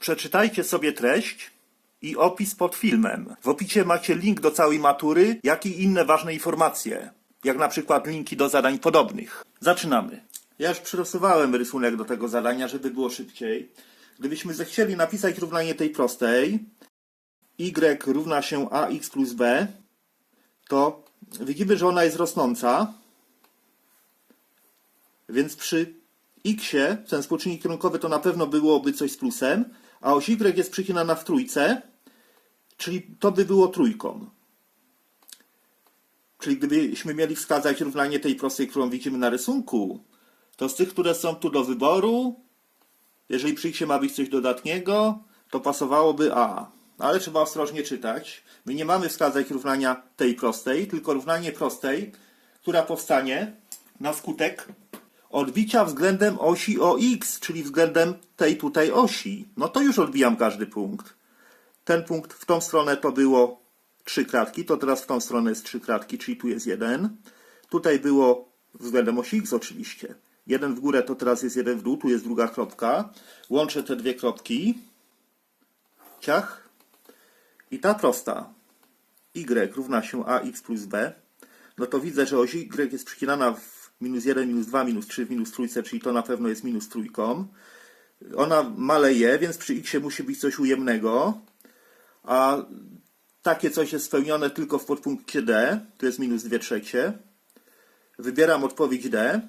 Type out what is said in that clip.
Przeczytajcie sobie treść i opis pod filmem. W opisie macie link do całej matury, jak i inne ważne informacje, jak na przykład linki do zadań podobnych. Zaczynamy. Ja już przyrysowałem rysunek do tego zadania, żeby było szybciej. Gdybyśmy zechcieli napisać równanie tej prostej, y równa się ax plus b, to widzimy, że ona jest rosnąca, więc przy x, ten współczynnik kierunkowy, to na pewno byłoby coś z plusem, a oś y jest przycinana w trójce, czyli to by było trójką. Czyli gdybyśmy mieli wskazać równanie tej prostej, którą widzimy na rysunku, to z tych, które są tu do wyboru, jeżeli przy x ma być coś dodatniego, to pasowałoby A. Ale trzeba ostrożnie czytać. My nie mamy wskazać równania tej prostej, tylko równanie prostej, która powstanie na skutek odbicia względem osi OX, czyli względem tej tutaj osi. No to już odbijam każdy punkt. Ten punkt w tą stronę to było trzy kratki, to teraz w tą stronę jest trzy kratki, czyli tu jest jeden. Tutaj było względem osi X oczywiście. Jeden w górę to teraz jest jeden w dół, tu jest druga kropka. Łączę te dwie kropki. Ciach. I ta prosta y równa się ax plus b, no to widzę, że oś y jest przycinana w minus 1, minus 2, minus 3, w minus trójce, czyli to na pewno jest minus trójką. Ona maleje, więc przy x musi być coś ujemnego, a takie coś jest spełnione tylko w podpunkcie D, to jest minus 2 trzecie. Wybieram odpowiedź D.